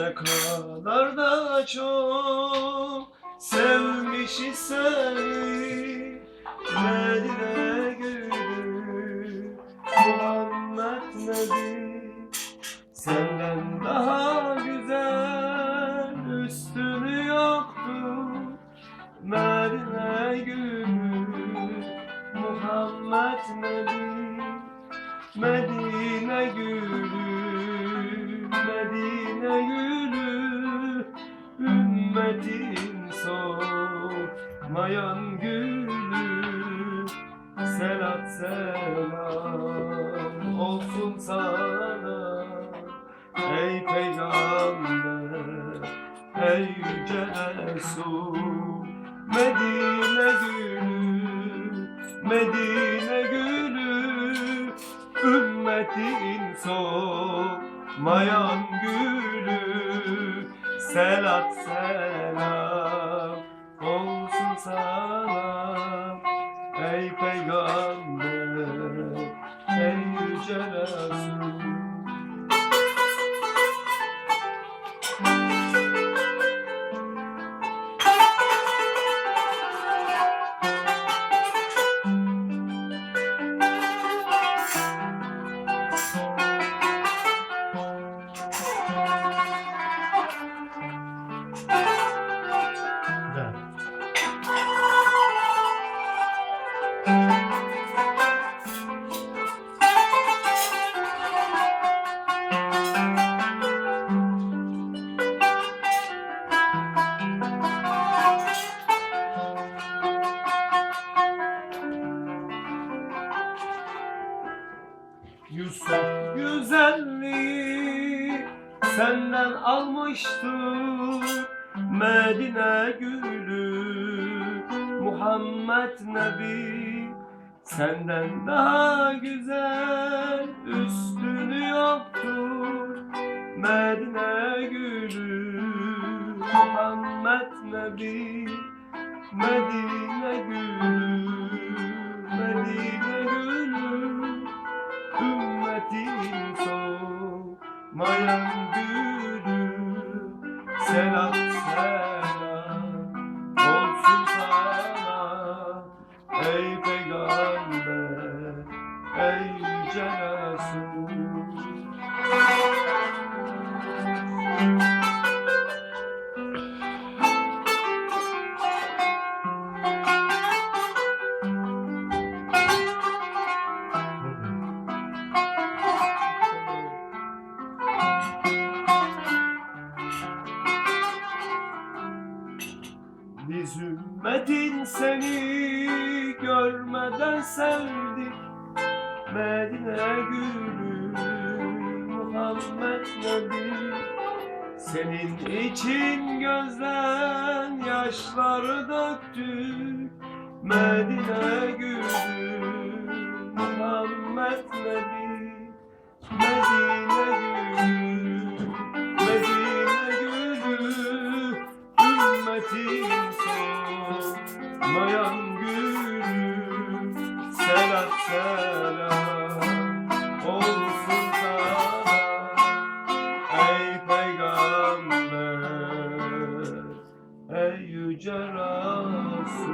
Ne kadar da çok sevmişiz seni Medine gülü Muhammed Nebi Senden daha güzel üstünü yoktur Medine gülü Muhammed Nebi solmayan gülü Selat selam olsun sana. Ey peygamber Ey yüce Resul Medine gülü Medine gülü Ümmetin solmayan gülü. Selat selam yüce Yusuf güzelliği. Senden almıştır Medine gülü. Muhammed Nebi Senden daha güzel üstünü yoktur. Medine gülü Muhammed Nebi Medine gülü Selam Biz ümmetin seni görmeden sevdik. Medine gülü Muhammed Nebi. Senin için gözden yaşları döktük. Medine gülü solmayan gülü Selat selam olsun sana Ey peygamber Ey yüce Resul